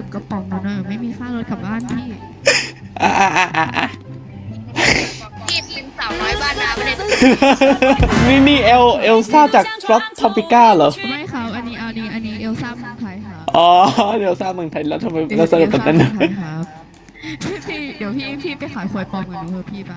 สิบกระป๋องนะเนอะไม่มีค่ารถกลับบ้านพี่อะอะอะอะอะพี่พิมพ์สาวน้อยบ้านนาไม่ได้นี่นี่เอลเอลซ่าจากฟลอตทอปิก้าเหรอ ไม่ครับอันนี้อันนี้อันนี้เอลซ่าเมืองไทยครับอ๋อเอลซ่าเมืองไทยแล้วทำไมเราสรุปแบบนั้นเอนะลซ่าเมืองไทยครับพี่เดี๋ยวพี่พี่ไปขายควยปลอมกับหนูเถอะพี่ปะ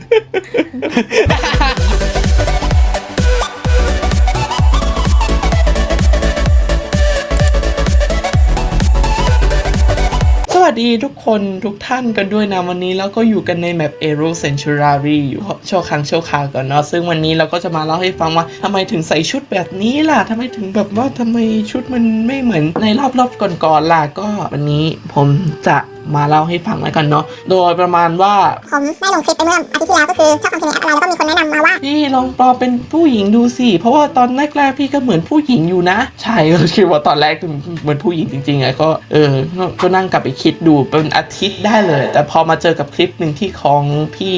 ดีทุกคนทุกท่านกันด้วยนะวันนี้แล้วก็อยู่กันในแมป Aero Century อยู่โชว์ครั้งโชว์คราวก่อนเนาะซึ่งวันนี้เราก็จะมาเล่าให้ฟังว่าทำไมถึงใส่ชุดแบบนี้ล่ะทำไมถึงแบบว่าทำไมชุดมันไม่เหมือนในรอบๆก่อนๆล่ะก็วันนี้ผมจะ มาเล่าให้ฟังแล้วกันเนาะโดยประมาณว่าผมได้ลงคลิปไปเมื่ออาทิตย์ที่แล้วก็คือชอบคอนเทนต์อะไรแล้วก็มีคนแนะนำมาว่าพี่ลองปลอมเป็นผู้หญิงดูสิเพราะว่าตอนแรกๆพี่ก็เหมือนผู้หญิงอยู่นะ ใช่ก็คิดว่าตอนแรกเหมือนผู้หญิงจริงๆไงก็เออก็ก็นั่งกลับไปคิดดูเป็นอาทิตย์ได้เลย แต่พอมาเจอกับคลิปหนึ่งที่ของพี่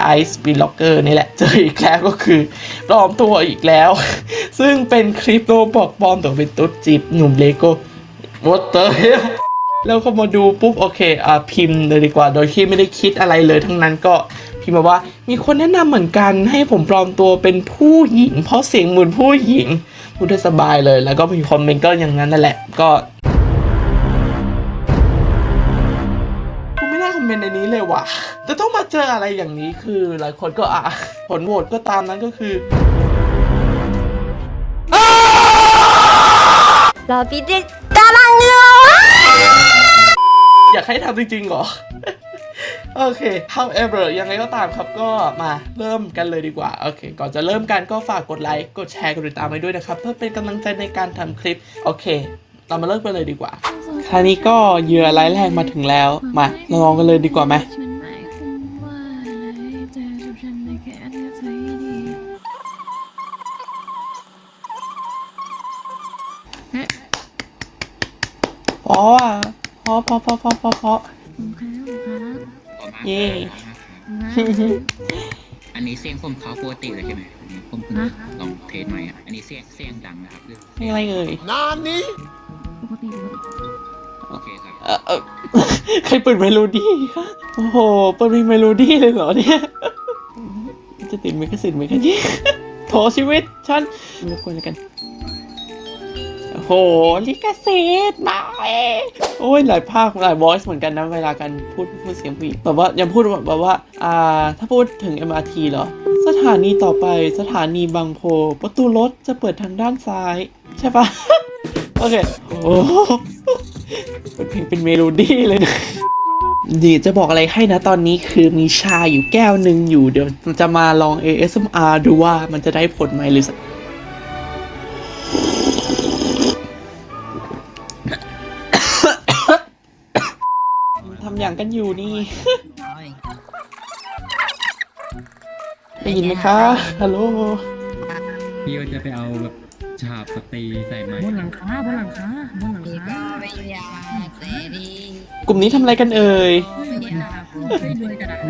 ไอซ์บีล็อกเกอร์นี่แหละเจออีกแล้วก็คือปลอมตัวอีกแล้ว ซึ่งเป็นคลิปโรบอกปลอมตัวเป็นตุ๊ดจีบหนุ่มเลโก้ What the hell แล้วก็มาดูปุ๊บโอเคอ่าพิมพ์เลยดีกว่า โดยที่ไม่ได้คิดอะไรเลยทั้งนั้นก็พิมพ์มาว่ามีคนแนะนำเหมือนกันให้ผมปลอมตัวเป็นผู้หญิง เพราะเสียงเหมือนผู้หญิงพูดได้สบายเลย แล้วก็มีคอมเมนต์ก็อย่างนั้นนั่นแหละก็ไม่น่าคอมเมนต์ในนี้เลยว่ะ แต่ต้องมาเจออะไรอย่างนี้คือหลายคนก็อะ ผลโหวตก็ตามนั้นก็คือรอพี่ดิกำลังรอ อยากให้ทำจริงๆเหรอ โอเค however ยังไงก็ตามครับก็มาเริ่มกันเลยดีกว่า โอเค ก่อนจะเริ่มกันก็ฝากกดไลค์ กดแชร์ กดติดตามไว้ด้วยนะครับ เพื่อเป็นกำลังใจในการทำคลิป โอเค เรามาเริ่มกันเลยดีกว่า คราวนี้ก็เหยื่อรายแรกมาถึงแล้ว มาเราลองกันเลยดีกว่าไหมฉันหมายความว่าอะไรเจอ กับฉันในแค่เดียวใจดีเอ๊ะเพราะว่าเพราะเพราะเพราะเพราะเพราะเพราะผมครับผมครับเย่นะอันนี้เสียงผมเขาปกติเลยใช่ไหมอันนี้ผมเพิ่งฮะลองเทสใหม่อะ อันนี้เสียงเสียงดังนะครับหรือไม่อะไรเอ่ยปกติปกติโอเคครับเออเออใครเปิดเมโลดี้คะโอ้โห เปิดเพลงเมโลดี้เลยเหรอเนี่ย จะติดเมกะสิทธิ์ไหมคะเนี่ยโถชีวิตฉันรบกวนแล้วกัน โอ้โหลิขสิทธิ์มาเอโอ้ยหลายภาคหลาย voice เหมือนกันนะเวลาการพูดพูดเสียงผู้หญิงแบบว่ายังพูดแบบว่าอ่าถ้าพูดถึง MRT เหรอ สถานีต่อไปสถานีบางโพประตูรถจะเปิดทางด้านซ้าย ใช่ปะโอเคโอ้เป็นเพลงเป็นเมโลดี้เลยนะดีจะบอกอะไรให้นะตอนนี้คือมีชาอยู่แก้วหนึ่งอยู่เดี๋ยวจะมาลอง ASMR ดูว่ามันจะได้ผลไหมหรือสัก ทำอย่างกันอยู่นี่ ได้ยินไหมคะ ฮัลโหล พี่ว่าจะไปเอาแบบฉาบสตรีใส่ไหมบนหลังคาบนหลังคาบนหลังคากลุ่มนี้ทำอะไรกันเอ่ยช่วยด้วยกระดาษ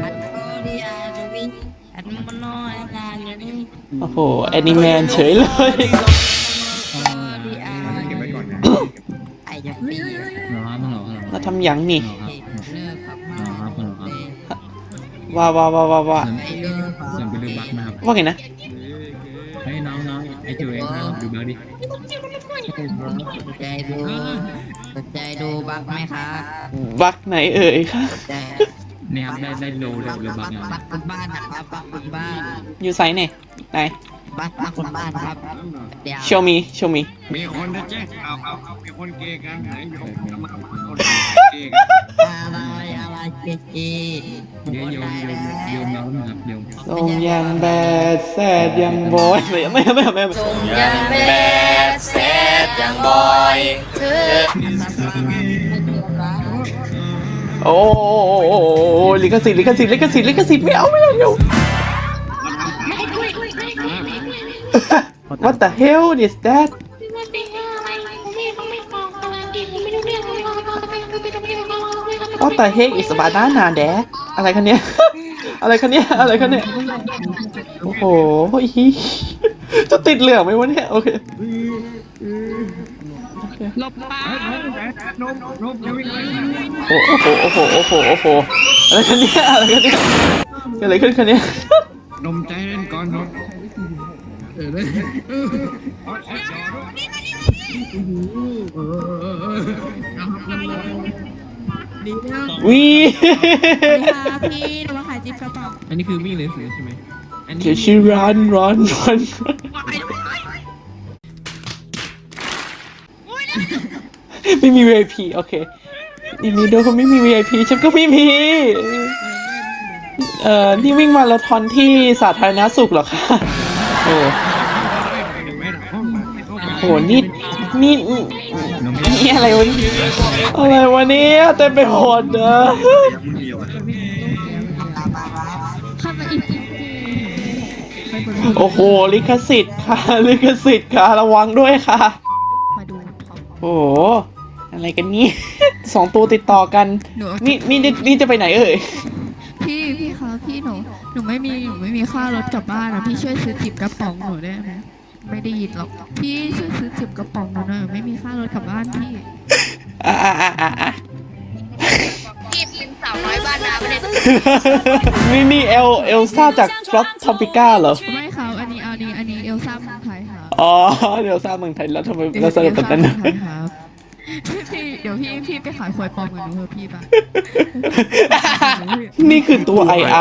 โอ้โห แอนิแมนเฉยเลยเก็บไว้ก่อนนะเฮ้ยเฮ้ยเฮ้ยรอครับรอครับรอมาทำหยังนี่ ว่าว่าว่าว่าว่าส่วนไปดูบักนะครับว่าไงนะเฮ้ยน้องน้องไอ้จูเองนะครับดูบักดิสนใจดูสนใจดูบักไหมครับบักไหนเอ่ยคะแต่นี่ครับได้ได้โลได้โลบักเนี่ยบักบนบ้านนะครับบักบนบ้านอยู่ไซส์ไหนไหน บักบักบนบ้านครับเดี๋ยวโชมีโชมีมีคนจะแจ้งข่าเอาเอามีคนเกย์กันไหนโยมจะมาคนเกย์อะไรอะไรเจ๊จีเดี๋ยวโยมโยมโยมน้องนะครับโยมทรงยังแบดแซดยังบอยไม่ไม่ไม่ไม่ไม่ยังแบดแซดยังบอยเธอโอ้ลิขสิทธิ์ลิขสิทธิ์ลิขสิทธิ์ลิขสิทธิ์ไม่เอาไม่เอาไม่เอ What the hell is that What the heck is banana dad อะไรคะเนี่ยอะไรคะเนี่ยอะไรคะเนี่ยโอ้โหจะติดเหลืองไหมวะเนี่ย โอเคหลบไปนมนมจะวิ่งไปโอ้โห โอ้โห โอ้โห โอ้โห อะไรกันเนี่ยอะไรกันเนี่ยเกิดอะไรขึ้นคะเนี่ยนมใจเล่นก่อนนม เออเลยอ๋ออ๋อจอด้วยวีค่ะพี่หนูมาขายจิ๊บกระเป๋าอันนี้คือวิ่งเลยสือใช่ไหมอันนี้เขียนชื่อร้านร้านร้านไม่มี VIP โอเคอีนี้โดยเขาไม่มี VIP ฉันก็ไม่มีเอ่อนี่วิ่งมาราธอนที่สาธารณสุขเหรอคะ อ้แม่ห้องไม่เข้าไปโหนี่นี่นี่อะไรวะเนี่ยอะไรวะเนี่ยเต็มไปหมดเนอะเข้ามาอีกโอ้โห ลิขสิทธิ์ค่ะ ลิขสิทธิ์ค่ะ ระวังด้วยค่ะ มาดูท็อปโอ้โห อะไรกันนี่ สองตัวติดต่อกันหนูนี่นี่นี่นี่จะไปไหนเอ่ยพี่พี่คะพี่ หนูหนูไม่มีหนูไม่มีค่ารถกลับบ้านอะพี่ช่วยซื้อจิบกระป๋องหนูได้ไหมไม่ได้ยินหรอกพี่ช่วยซื้อจิบกระป๋องหนูหน่อยไม่มีค่ารถกลับบ้านพี่อะอะอะอะอะพี่เป็นสาวน้อยบ้านนาไม่ได้นี่นี่เอลเอลซ่าจากฟลอตทอปิก้าเหรอ ไม่ครับอันนี้อันนี้อันนี้เอลซ่าเมืองไทยครับอ๋อเอลซ่าเมืองไทยแล้วทำไมเราสรุปแบบนั้น เอนะลซ่าเมืองไทยครับพี่เดี๋ยวพี่พี่ไปขายควายปลอมกับหนูเถอะพี่ปะ นี่คือตัวไอไอ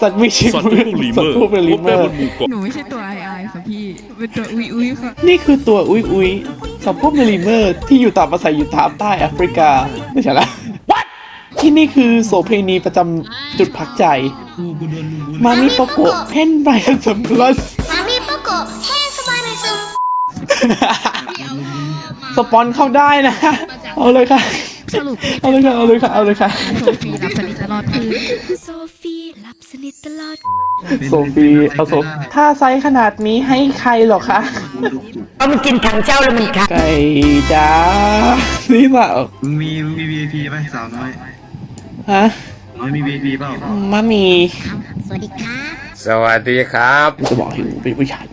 สัตว์ไม่ใช่สัตว์พวกลีเมอร์สัตว์พวกเป็นลีเมอพวกร์แม่บนหมู่เกาะหนูไม่ใช่ตัวไอไอค่ะพี่ เป็นตัวอุยอุยค่ะ นี่คือตัวอุยอุยสัตว์พวกเป็นลีเมอร์ที่อยู่ตามอาศัยอยู่ตามใต้แอฟริกาไม่ใช่ละที่นี่คือโสเพณีประจำจุดพักใจกูกูโดนลุงกูมามิโปโกะเพ่นไบสัมพลัส มามีปะโกะแห้งสบายในซึมสปอนเข้าได้นะ เอาเลยค่ะ สรุปพี่เอาเลยค่ะ เอาเลยค่ะ เอาเลยค่ะ โซฟีรับสนิทตลอดคือโซฟีหลับสนิทตลอด โซฟีเอาโซถ้าไซส์ขนาดนี้ให้ใครเหรอคะเอามันกินถังเจ้าแล้วมันค่ะไก่จ้านี่เปล่ามีมี VIP ไหมสาวน้อยฮะน้อยมี VIP เปล่ามามีสวัสดีครับ สวัสดีครับ จะบอกให้หนูเป็นผู้ชาย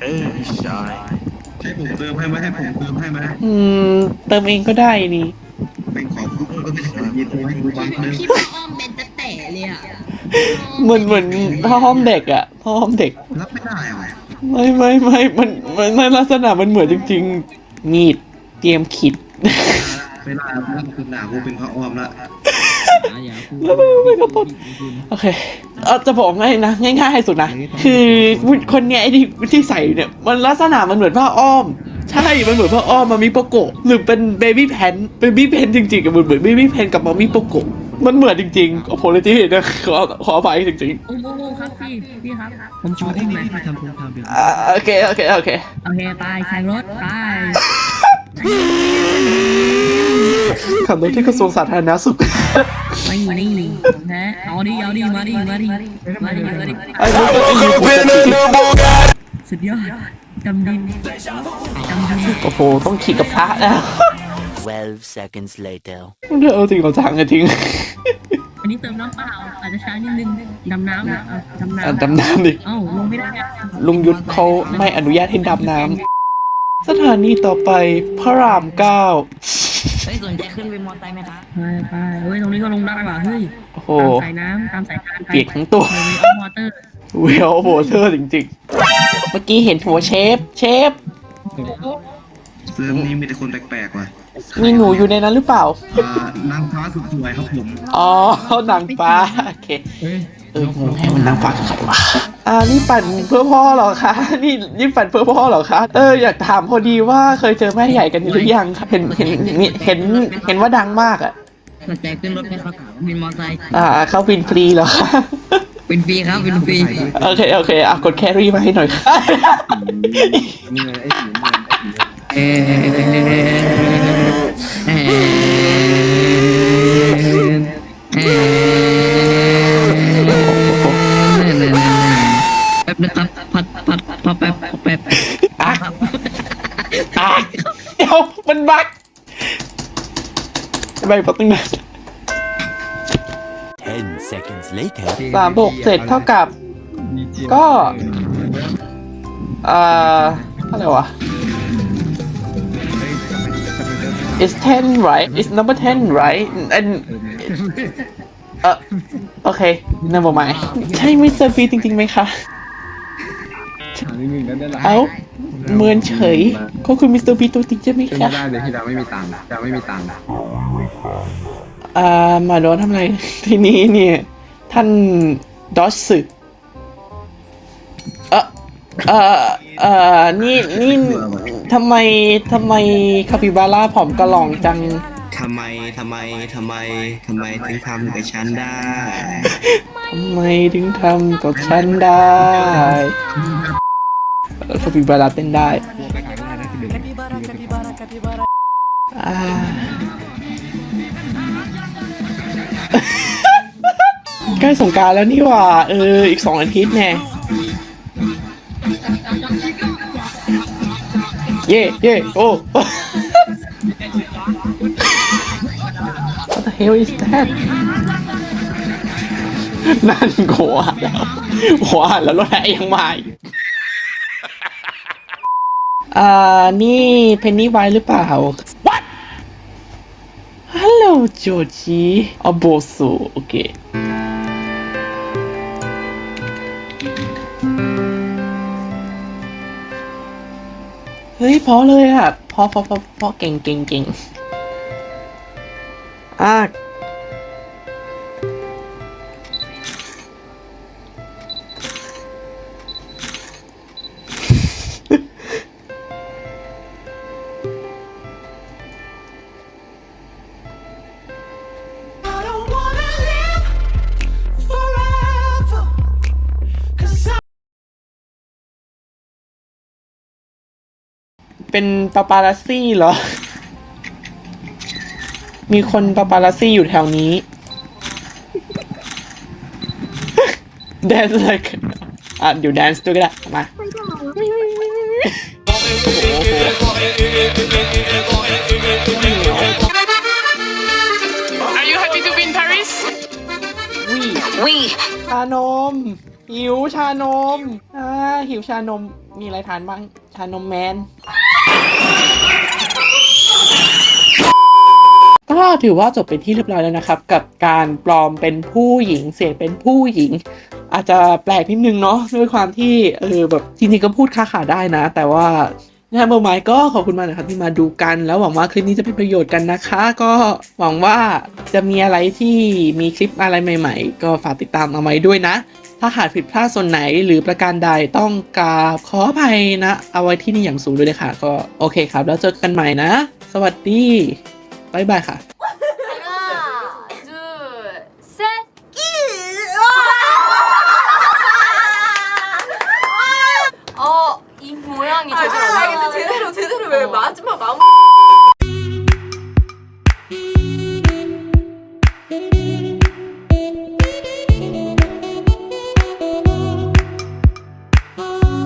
เออใช่ให้ ผมเติมให้ไหมให้ผมเติมให้ไหมอืม เติมเองก็ได้นี่ เป็นของปุ๊บก็ไม่ใช่ยินดีให้ดูบ้างเลยพี่ป้าอ้อมเป็นตะแต่เลยอะเหมือนเหมือนพ่อห้อมเด็กอะพ่อห้อมเด็ก รับไม่ได้ว่ะไม่ไม่ไม่มันมันมันลักษณะมันเหมือนจริงๆงีดเตรียมขิด ไม่ได้แล้วคุณด่ากูเป็นพระอ้อมละ หาอย่าพูดแล้วไม่ไม่ก็ต้นโอเคเออจะบอกง่ายนะง่ายๆสุดนะ คือคนเนี้ยไอ้ที่ที่ใส่เนี่ย มันลักษณะมันเหมือนผ้าอ้อม ใช่ มันเหมือนผ้าอ้อมมามีโปโกะหรือเป็นเบบี้แพนเบบี้แพนจริงๆกับมันเหมือนเบบี้แพนกับมามีโปโกะมันเหมือนจริงๆขอโพลิจีนะขอขออภัยจริงโอ้โหครับพี่พี่ครับผมชอบที่ไหนทำผมทำเดี๋ยวๆอ่าโอเคโอเคโอเคโอเคไปแข่งรถไป ขับรถที่กระทรวงสาธารณสุขไม่นี่นะเอาดิเอาดิมาดิมาดิมาดิมาดิไอ้รถก็จะอยู่ปกติสุดยอดดำดินดำดินโอ้โหต้องขี่กับพระนะ12 seconds later เดี๋ยวเอาจริงเอาจังอะจริงอันนี้เติมน้ำเปล่าอาจจะช้านิดนึงดำน้ำนะดำอะน้ำดำน้ำดิเอ้าลงไม่ได้ลุงยุทธเขาไม่อนุญาตให้ดำน้ำสถานีต่อไปพระรามเก้า เฮ้ยสนใจขึ้นไปมอไซค์ไหมคะไปไปเฮ้ยตรงนี้ก็ลงได้ป่ะเฮ้ยโอ้โห ตามสายน้ำตามสายทานไปเปียกทั้งตัวเฮ้ยเอามอเตอร์เวลโบเทอร์จริงๆ เมื่อกี้เห็นหัวเชฟ เชฟ เซิร์ฟนี้มีแต่คนแปลกๆว่ะมีหนูอยู่ในนั้นหรือเปล่า อ่านางฟ้าสุดสวยครับผม อ๋อ นางฟ้า โอเค เฮ้ย เอองงแค่มันนางฟ้าคือใครวะอ่านี่ปั่นเพื่อพ่อเหรอคะ นี่นี่ปั่นเพื่อพ่อเหรอคะ เอออยากถามพอดีว่าเคยเจอแม่ใหญ่กันหรือยังคะเห็นเห็นเห็นเห็นเห็นว่าดังมากอะสนใจขึ้นรถไหมครับเป็นมอเตอร์ไซค์อ่าเข้าวินฟรีเหรอคะเป็นฟรีครับเป็นฟรีโอเคโอเคอะกดแครี่มาให้หน่อยค่ะเออเออเออ แป๊บนึงครับพัดพัดพัดแป๊บพัดแป๊บอะอะเดี๋ยวมันบักทำไมปักตั้งนาน10 seconds later สามบวกเสร็จเท่ากับ ก็ อ่าอะไรวะ it's ten right it's number ten right and เออโอเค never mind ใช่มิสเตอร์บีจริงๆไหมคะ ถามนิดนึงได้ไหมเอ้าเหมือนเฉยก็คือมิสเตอร์บีตัวจริงใช่ไหมเป็นคะไม่ได้เลยที่เราไม่มีตังค์เราไม่มีตังค์อ่ามาโดนทำอะไรทีนี้เนี่ย ท่านดอชสึเออเออเออนี่นี่ทำไมทำไมคาปิบาร่าผอมกระหล่องจังทำไมทำไมทำไมทำไมถึงทำกับฉันได้ทำไมถึงทำกับฉันได้เออ คาปิบาร่าเต้นได้อ่าใกล้สงกรารแล้วนี่หว่า เออ อีกสองอาทิตย์แน่เย่เย่โอ้ What the hell is that นั่นโกว่าแล้วโกว่าแล้วรถแห่ยังมาอีก อ่า นี่เพนนี่ไวหรือเปล่า What ฮัลโหลโจจีอ๋อโบสูโอเคเฮ้ยเพอเลยอะเพอเพอเพอเพอเก่งเก่งเก่งอะ เป็นปาปารัสซี่เหรอ มีคนปาปารัสซี่อยู่แถวนี้ แดนซ์เลยอะเดี๋ยวแดนซ์ด้วยก็ได้ มา Are you happy to be in Paris วิชานม หิวชานม อ่าหิวชานม มีอะไรทานบ้าง ชานมแมน ก็ถือว่าจบเป็นที่เรียบร้อยแล้วนะครับ กับการปลอมเป็นผู้หญิงเสียงเป็นผู้หญิง อาจจะแปลกนิดนึงเนาะด้วยความที่เออแบบจริงๆก็พูดค้าขาได้นะ แต่ว่านะเบอร์ไม้ก็ขอบคุณมากนะครับที่มาดูกัน แล้วหวังว่าคลิปนี้จะเป็นประโยชน์กันนะคะ ก็หวังว่าจะมีอะไรที่มีคลิปอะไรใหม่ ๆ ก็ฝากติดตามเอาไว้ด้วยนะ ถ้าหากผิดพลาดส่วนไหนหรือประการใดต้องกราบขออภัยนะ เอาไว้ที่นี่อย่างสูงด้วยเลยค่ะ ก็โอเคครับ แล้วเจอกันใหม่นะ สวัสดีบายบายค่ะ 하 나, 둘, 셋. 어, 이 모양이 아, 제대 로. 아, 근데 제대로 제대로 왜. 마지막 마무리